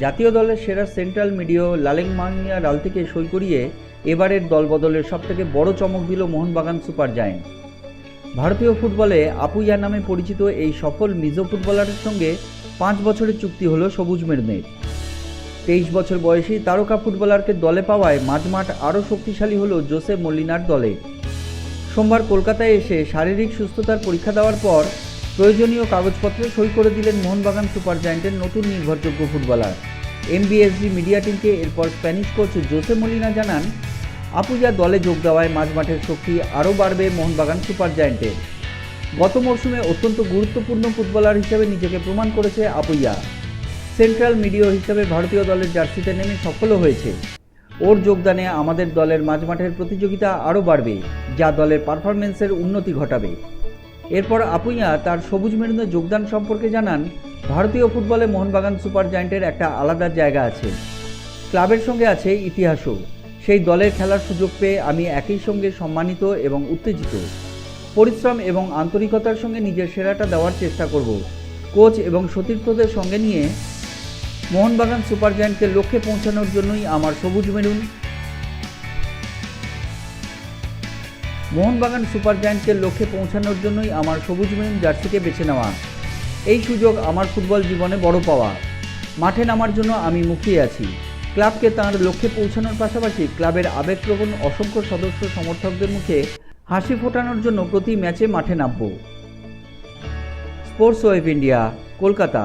জাতীয় দলের সেরা সেন্ট্রাল মিডিও লালেং মাংমিয়া রালতিকে সই করিয়ে এবারের দলবদলের সবথেকে বড় চমক দিল মোহনবাগান সুপার জায়েন্ট। ভারতীয় ফুটবলে আপুইয়া নামে পরিচিত এই সফল মিজো ফুটবলারের সঙ্গে পাঁচ বছরের চুক্তি হলো সবুজ মেরমের তেইশ বছর বয়সী তারকা ফুটবলারকে দলে পাওয়ায় মাঝমাঠ আরও শক্তিশালী হল জোসে মলিনার দলে। সোমবার কলকাতায় এসে শারীরিক সুস্থতার পরীক্ষা দেওয়ার পর প্রয়োজনীয় কাগজপত্রে সই করে দিলেন মোহনবাগান সুপার জায়েন্টের নতুন নির্ভরযোগ্য ফুটবলার। এমবিএসজি মিডিয়া টিমকে এরপর স্প্যানিশ কোচ জোসে মলিনা জানান আপুজা দলে যোগ দেওয়ায় মাঝমাঠের শক্তি আরও বাড়বে মোহনবাগান সুপার জায়েন্টের গত মরশুমে অত্যন্ত গুরুত্বপূর্ণ ফুটবলার হিসেবে নিজেকে প্রমাণ করেছে আপুইয়া সেন্ট্রাল মিডিও হিসেবে ভারতীয় দলের জার্সিতে নেমে সফলও হয়েছে। ওর যোগদানে আমাদের দলের মাঝমাঠের প্রতিযোগিতা আরও বাড়বে, যা দলের পারফরমেন্সের উন্নতি ঘটাবে। এরপর আপুইয়া তার সবুজ মেরুনে যোগদান সম্পর্কে জানান, ভারতীয় ফুটবলে মোহনবাগান সুপার জায়েন্টের একটা আলাদা জায়গা আছে। ক্লাবের সঙ্গে আছে ইতিহাসও। সেই দলের খেলার সুযোগ পেয়ে আমি একই সঙ্গে সম্মানিত এবং উত্তেজিত। পরিশ্রম এবং আন্তরিকতার সঙ্গে নিজের সেরাটা দেওয়ার চেষ্টা করব। কোচ এবং সতীর্থদের সঙ্গে নিয়ে মোহনবাগান সুপার জায়ান্টকে লক্ষ্যে পৌঁছানোর জন্যই আমার সবুজ মেরুন। মোহনবাগান সুপার জায়ান্টকে লক্ষ্যে পৌঁছানোর জন্যই আমার সবুজ মেরুন জার্সিকে বেছে নেওয়া। এই সুযোগ আমার ফুটবল জীবনে বড় পাওয়া। মাঠে নামার জন্য আমি মুখিয়ে আছি। ক্লাবকে তার লক্ষ্যে পৌঁছানোর পাশাপাশি ক্লাবের আবেগপ্রবণ অসংখ্য সদস্য সমর্থকদের মুখে হাসি ফোটানোর জন্য প্রতি ম্যাচে মাঠে নামব। Sports web India, Kolkata.